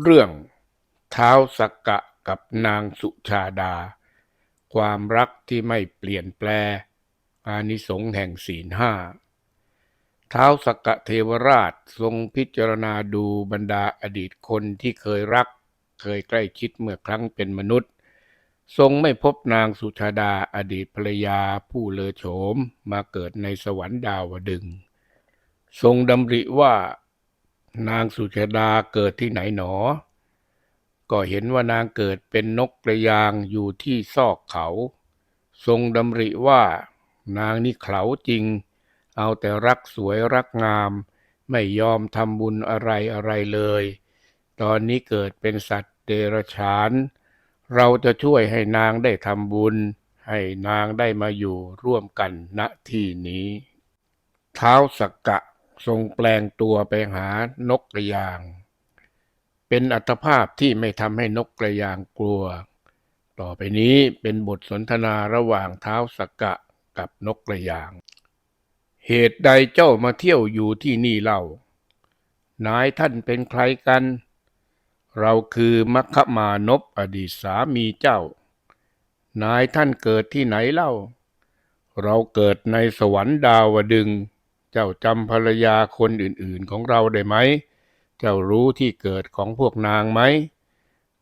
เรื่องเท้าสักกะกับนางสุชาดา ความรักที่ไม่เปลี่ยนแปลอานิสงส์แห่งศีลห้าเท้าวสักกะเทวราชทรงพิจารณาดูบรรดาอดีตคนที่เคยรัก เคยใกล้ชิดเมื่อครั้งเป็นมนุษย์ ทรงไม่พบนางสุชาดาอดีตภรรยาผู้เลอโฉมมาเกิดในสวรรค์ดาวดึง ทรงดำริว่า นางสุชาดาเกิดที่ไหนหนอ ก็เห็นว่านางเกิดเป็นนกกระยางอยู่ที่ซอกเขา ทรงดำริว่านางนี่เขาจริง เอาแต่รักสวยรักงาม ไม่ยอมทำบุญอะไรอะไรเลย ตอนนี้เกิดเป็นสัตว์เดรัจฉาน เราจะช่วยให้นางได้ทำบุญ ให้นางได้มาอยู่ร่วมกันณที่นี้ เท้าสักกะ ทรงแปลงตัวไปหานกกระยาง เป็นอัตภาพที่ไม่ทำให้นกกระยางกลัว ต่อไปนี้เป็นบทสนทนาระหว่างเท้าสกกะกับนกกระยาง เหตุใดเจ้ามาเที่ยวอยู่ที่นี่เล่านายท่านเป็นใครกัน เราคือมัคคมานพอดีตสามีเจ้า นายท่านเกิดที่ไหนเล่า เราเกิดในสวรรค์ดาวดึงส์ เจ้าจำภรรยาคนอื่นๆของเราได้ไหม เจ้ารู้ที่เกิดของพวกนางไหม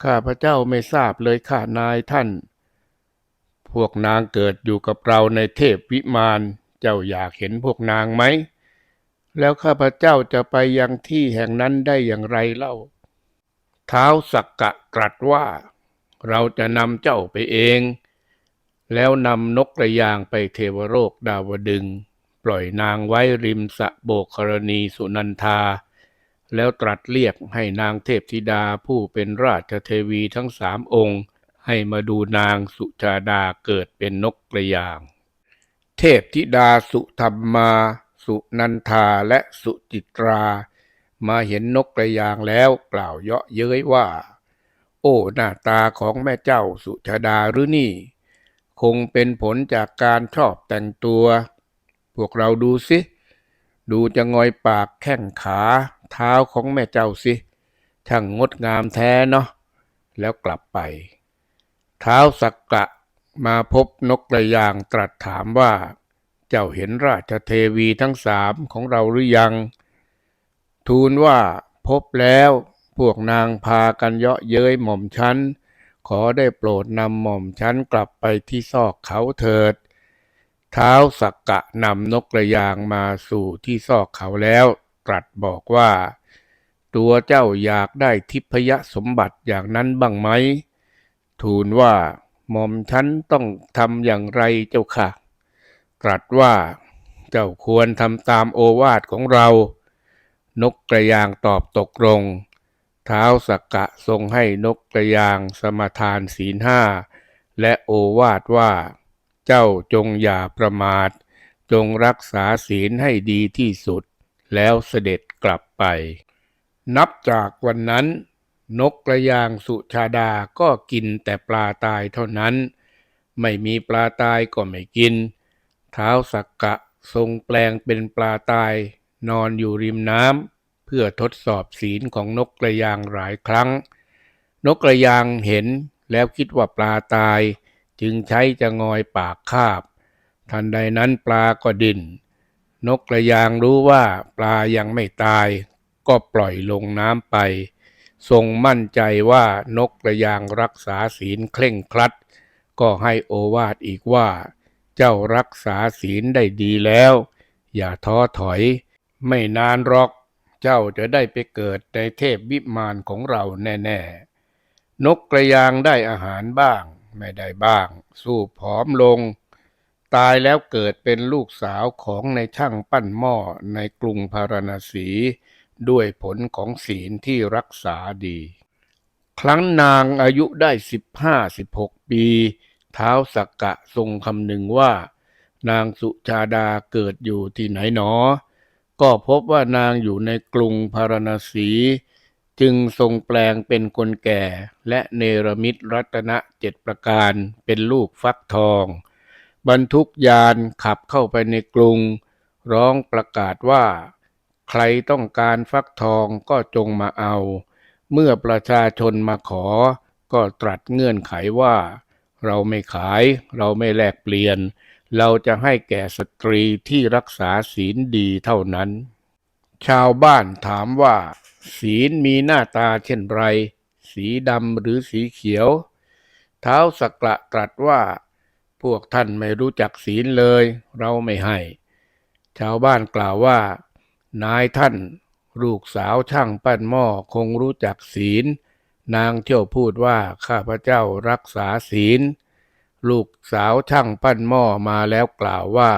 ข้าพระเจ้าไม่ทราบเลยข้านายท่าน พวกนางเกิดอยู่กับเราในเทพวิมาน เจ้าอยากเห็นพวกนางไหม แล้วข้าพระเจ้าจะไปยังที่แห่งนั้นได้อย่างไรเล่า เท้าวสักกะตรัสว่า เราจะนำเจ้าไปเอง แล้วนำนกกระยางไปเทวโลกดาวดึง ปล่อยนางไว้ริมสะโบกครณีสุนันทา แล้วตรัสเรียกให้นางเทพธิดาผู้เป็นราชเทวีทั้งสามองค์ ให้มาดูนางสุชาดาเกิดเป็นนกกระยาง เทพธิดาสุธรรมา สุนันทาและสุจิตรา มาเห็นนกกระยางแล้วกล่าวเยาะเย้ยว่า โอ้หน้าตาของแม่เจ้าสุชาดาหรือนี่ คงเป็นผลจากการชอบแต่งตัว วกเราดูสิ ดูจะงอยปากแข้งขาเท้าของแม่เจ้าสิช่างงดงามแท้เนาะแล้วกลับไป เท้าสักกะมาพบนกกระยางตรัสถามว่า เจ้าเห็นราชเทวีทั้งสามของเราหรือยัง ทูลว่าพบแล้วพวกนางพากันเยาะเย้ยหม่อมฉันขอได้โปรดนำหม่อมฉันกลับไปที่ซอกเขาเถิด เท้าวสักกะนำนกกระยางมาสู่ที่ซอกเขาแล้ว ตรัสบอกว่า ตัวเจ้าอยากได้ทิพยสมบัติอย่างนั้นบ้างไหม ทูลว่าหม่อมฉันต้องทำอย่างไรเจ้าค่ะ ตรัสว่าเจ้าควรทำตามโอวาทของเรา นกกระยางตอบตกลง เท้าวสักกะทรงให้นกกระยางสมาทานศีลห้าและโอวาทว่า เจ้าจงอย่าประมาท จงรักษาศีลให้ดีที่สุด แล้วเสด็จกลับไป นับจากวันนั้น นกกระยางสุชาดาก็กินแต่ปลาตายเท่านั้น ไม่มีปลาตายก็ไม่กิน เท้าสักกะทรงแปลงเป็นปลาตายนอนอยู่ริมน้ำเพื่อทดสอบศีลของนกกระยางหลายครั้ง นกกระยางเห็นแล้วคิดว่าปลาตาย จึงใช้จะงอยปากคาบ ทันใดนั้นปลาก็ดิน่นนกกระยางรู้ว่าปลายังไม่ตาย ก็ปล่อยลงน้ำไป ทรงมั่นใจว่านกกระยางรักษาศีลเคร่งครัด ก็ให้โอวาทอีกว่า เจ้ารักษาศีลได้ดีแล้ว อย่าท้อถอย ไม่นานหรอกเจ้าจะได้ไปเกิดในเทพวิมานของเราแน่ ๆ นกกระยางได้อาหารบ้าง ไม่ได้บ้าง สู้ผอมลง ตายแล้วเกิดเป็นลูกสาวของในช่างปั้นหม้อในกรุงพาราณสี ด้วยผลของศีลที่รักษาดี ครั้งนางอายุได้สิบห้าสิบหกปี เท้าสักกะทรงคำนึงว่า นางสุชาดาเกิดอยู่ที่ไหนหนอ ก็พบว่านางอยู่ในกรุงพาราณสี จึงทรงแปลงเป็นคนแก่ และเนรมิตรัตนเจ็ดประการเป็นลูกฟักทอง บรรทุกยานขับเข้าไปในกรุง ร้องประกาศว่า ใครต้องการฟักทองก็จงมาเอา เมื่อประชาชนมาขอ ก็ตรัสเงื่อนไขว่า เราไม่ขายเราไม่แลกเปลี่ยน เราจะให้แก่สตรีที่รักษาศีลดีเท่านั้น ชาวบ้านถามว่า ศีลมีหน้าตาเช่นไร สีดำหรือสีเขียว เท้าสักกะตรัสว่า พวกท่านไม่รู้จักศีลเลย เราไม่ให้ ชาวบ้านกล่าวว่า นายท่าน ลูกสาวช่างปั้นหม้อคงรู้จักศีล นางเที่ยวพูดว่าข้าพเจ้ารักษาศีล ลูกสาวช่างปั้นหม้อมาแล้วกล่าวว่า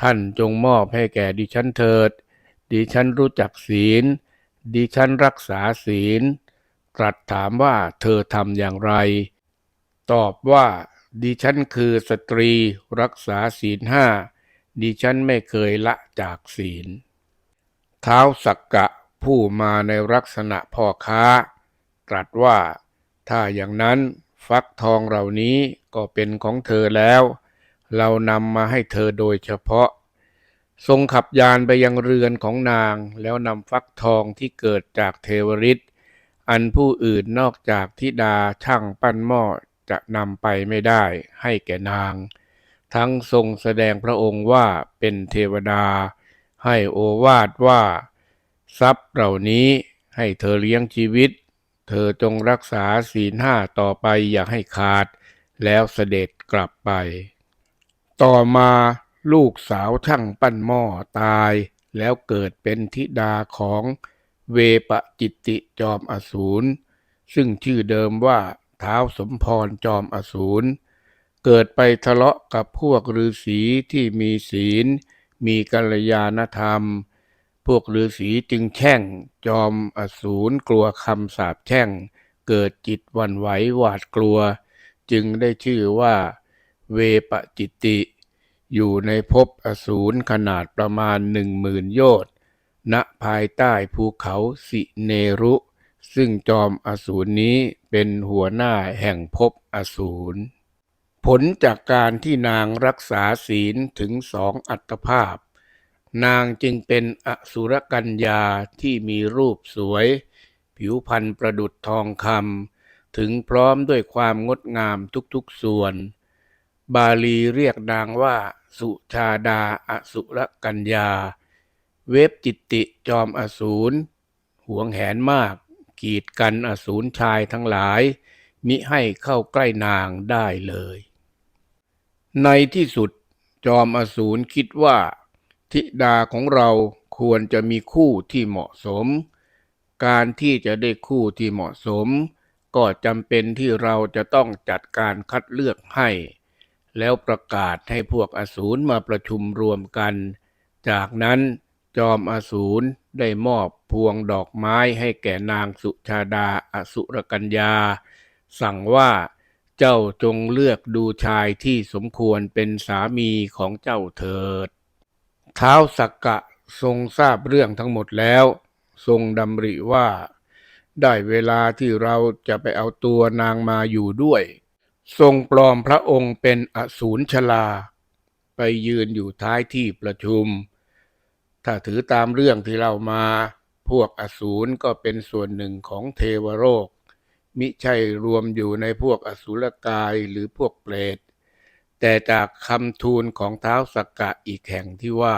ท่านจงมอบให้แก่ดิฉันเถิด ดิฉันรู้จักศีล ดิฉันรักษาศีล ตรัสถามว่าเธอทำอย่างไร ตอบว่า ดิฉันคือสตรีรักษาศีลห้า ดิฉันไม่เคยละจากศีล เท้าวสักกะผู้มาในลักษณะพ่อค้า ตรัสว่า ถ้าอย่างนั้นฟักทองเหล่านี้ก็เป็นของเธอแล้ว เรานำมาให้เธอโดยเฉพาะ ทรงขับยานไปยังเรือนของนางแล้วนำฟักทองที่เกิดจากเทวฤทธิ์อันผู้อื่นนอกจากธิดาช่างปั้นหม้อจะนำไปไม่ได้ให้แก่นาง ทั้งทรงแสดงพระองค์ว่าเป็นเทวดา ให้โอวาทว่า ทรัพย์เหล่านี้ให้เธอเลี้ยงชีวิต เธอจงรักษาศีลห้าต่อไปอย่าให้ขาด แล้วเสด็จกลับไป ต่อมา ลูกสาวช่างปั้นหม้อตายแล้วเกิดเป็นธิดาของเวปจิตติจอมอสูร ซึ่งชื่อเดิมว่าเท้าวสมพรจอมอสูร เกิดไปทะเลาะกับพวกฤาษีที่มีศีล มีกัลยาณธรรม พวกฤาษีจึงแช่งจอมอสูรกลัวคำสาปแช่ง เกิดจิตวันไหวหวาดกลัว จึงได้ชื่อว่าเวปจิตติ อยู่ในภพอสูรขนาดประมาณหนึ่งหมื่นโยชน์ณภายใต้ภูเขาสิเนรุ ซึ่งจอมอสูรนี้เป็นหัวหน้าแห่งภพอสูร ผลจากการที่นางรักษาศีลถึงสองอัตภาพ นางจึงเป็นอสุรกัญญาที่มีรูปสวย ผิวพรรณประดุจทองคำถึงพร้อมด้วยความงดงามทุกๆส่วน บาลีเรียกนางว่า สุชาดา อสุรกัญญา เวฟจิตติจอมอสูรห่วงแหนมาก กีดกันอสูรชายทั้งหลาย มิให้เข้าใกล้นางได้เลย ในที่สุดจอมอสูรคิดว่า ธิดาของเราควรจะมีคู่ที่เหมาะสม การที่จะได้คู่ที่เหมาะสม ก็จำเป็นที่เราจะต้องจัดการคัดเลือกให้ แล้วประกาศให้พวกอสูรมาประชุมรวมกัน จากนั้นจอมอสูรได้มอบพวงดอกไม้ให้แก่นางสุชาดาอสุรกัญญา สั่งว่าเจ้าจงเลือกดูชายที่สมควรเป็นสามีของเจ้าเถิด ท้าวสักกะทรงทราบเรื่องทั้งหมดแล้ว ทรงดำริว่า ได้เวลาที่เราจะไปเอาตัวนางมาอยู่ด้วย ทรงปลอมพระองค์เป็นอสูรชลา ไปยืนอยู่ท้ายที่ประชุม ถ้าถือตามเรื่องที่เรามา พวกอสูรก็เป็นส่วนหนึ่งของเทวโลกมิใช่รวมอยู่ในพวกอสุรกายหรือพวกเปรต แต่จากคำทูลของเท้าสักกะอีกแห่งที่ว่า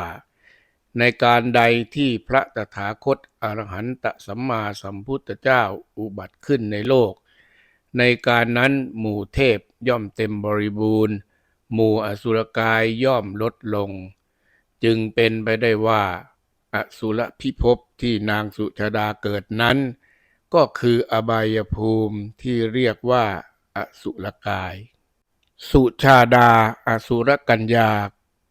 ในการใดที่พระตถาคตอรหันตสัมมาสัมพุทธเจ้าอุบัติขึ้นในโลก ในการนั้นหมู่เทพย่อมเต็มบริบูรณ์ หมู่อสุรกายย่อมลดลง จึงเป็นไปได้ว่า อสุรพิภพที่นางสุชาดาเกิดนั้น ก็คืออบายภูมิที่เรียกว่าอสุรกาย สุชาดาอสุรกัญญา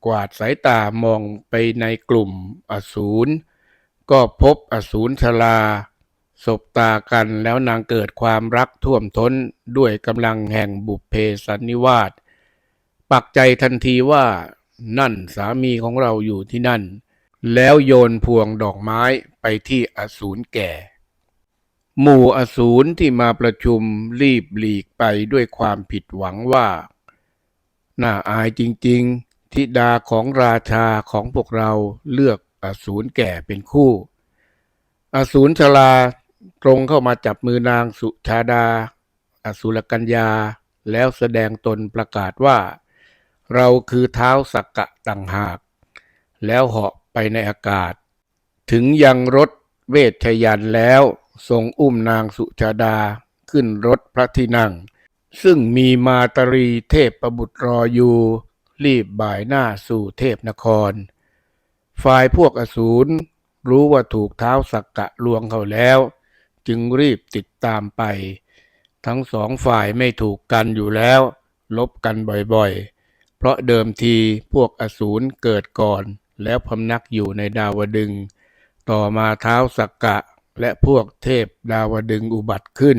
กวาดสายตามองไปในกลุ่มอสูรก็พบอสูรชลา สบตากันแล้วนางเกิดความรักท่วมท้นด้วยกำลังแห่งบุพเพสันนิวาสปักใจทันทีว่านั่นสามีของเราอยู่ที่นั่น แล้วโยนพวงดอกไม้ไปที่อสูรแก่ หมู่อสูรที่มาประชุมรีบหลีกไปด้วยความผิดหวังว่า น่าอายจริงๆ ธิดาของราชาของพวกเราเลือกอสูรแก่เป็นคู่ อสูรชลา ตรงเข้ามาจับมือนางสุชาดา อสุรกัญญา แล้วแสดงตนประกาศว่า เราคือเท้าสักกะต่างหาก แล้วเหาะไปในอากาศ ถึงยังรถเวชยันแล้วทรงอุ้มนางสุชาดาขึ้นรถพระที่นั่ง ซึ่งมีมาตรีเทพประบุตรรออยู่ รีบบ่ายหน้าสู่เทพนคร ฝ่ายพวกอสูรรู้ว่าถูกเท้าสักกะลวงเขาแล้ว จึงรีบติดตามไป ทั้งสองฝ่ายไม่ถูกกันอยู่แล้ว ลบกันบ่อยๆ เพราะเดิมทีพวกอสูรเกิดก่อน แล้วพำนักอยู่ในดาวดึง ต่อมาเท้าสักกะและพวกเทพดาวดึงอุบัติขึ้น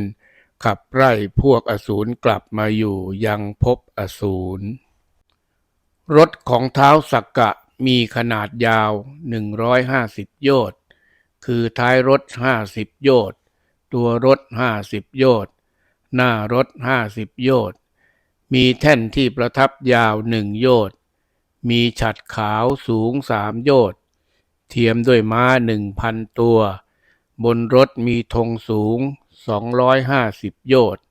ขับไล่พวกอสูรกลับมาอยู่ยังภพอสูร รถของเท้าสักกะมีขนาดยาว 150 โยชน์ คือท้ายรถ 50 โยชน์ ตัวรถ50โยชน์หน้ารถ50โยชน์มีแท่นที่ประทับยาวหนึ่งโยชน์มีฉัดขาวสูงสามโยชน์เทียมด้วยม้าหนึ่งพันตัว บนรถมีธงสูง250โยชน์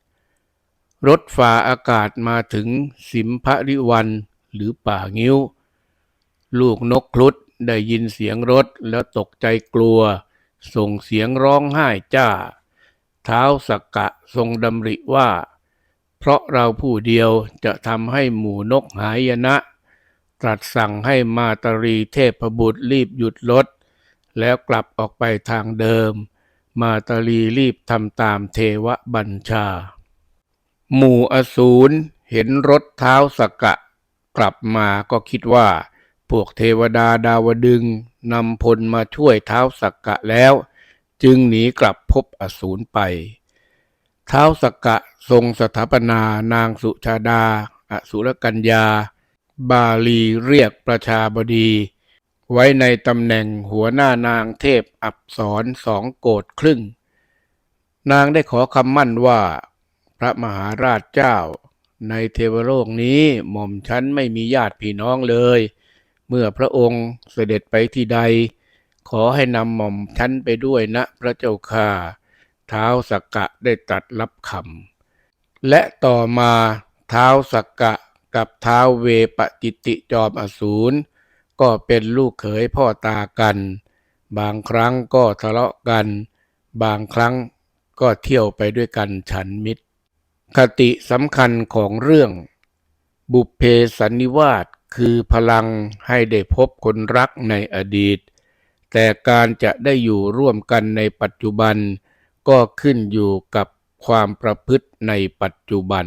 รถฝ่าอากาศมาถึงสิมพริวันหรือป่างิ้ว ลูกนกครุฑได้ยินเสียงรถแล้วตกใจกลัว ส่งเสียงร้องไห้จ้า ท้าสักกะทรงดำริว่า เพราะเราผู้เดียวจะทำให้หมู่นกหายนะ ตรัสสั่งให้มาตรีเทพบุตรรีบหยุดรถ แล้วกลับออกไปทางเดิม มาตรีรีบทำตามเทวบัญชา หมู่อสูรเห็นรถเท้าสกกะ กลับมาก็คิดว่า พวกเทวดาดาวดึงนำพลมาช่วยเท้าสักกะแล้ว จึงหนีกลับพบอสูรไป เท้าสกกะทรงสถาปนานางสุชาดา อสุรกัญญา บาลีเรียกประชาบดี ไว้ในตำแหน่งหัวหน้านางเทพอับสรสองโกดครึ่ง นางได้ขอคำมั่นว่า พระมหาราชเจ้า ในเทวโลกนี้หม่อมฉันไม่มีญาติพี่น้องเลย เมื่อพระองค์เสด็จไปที่ใด ขอให้นำหม่อมฉันไปด้วยนะพระเจ้าค่าเท้าสักกะได้ตรัสรับคำและต่อมาเท้าสักกะกับเท้าเวปจิติจอมอสูรก็เป็นลูกเขยพ่อตากัน บางครั้งก็ทะเลาะกัน บางครั้งก็เที่ยวไปด้วยกันฉันมิตร คติสำคัญของเรื่อง บุพเพสันนิวาสคือพลังให้ได้พบคนรักในอดีต แต่การจะได้อยู่ร่วมกันในปัจจุบันก็ขึ้นอยู่กับความประพฤติในปัจจุบัน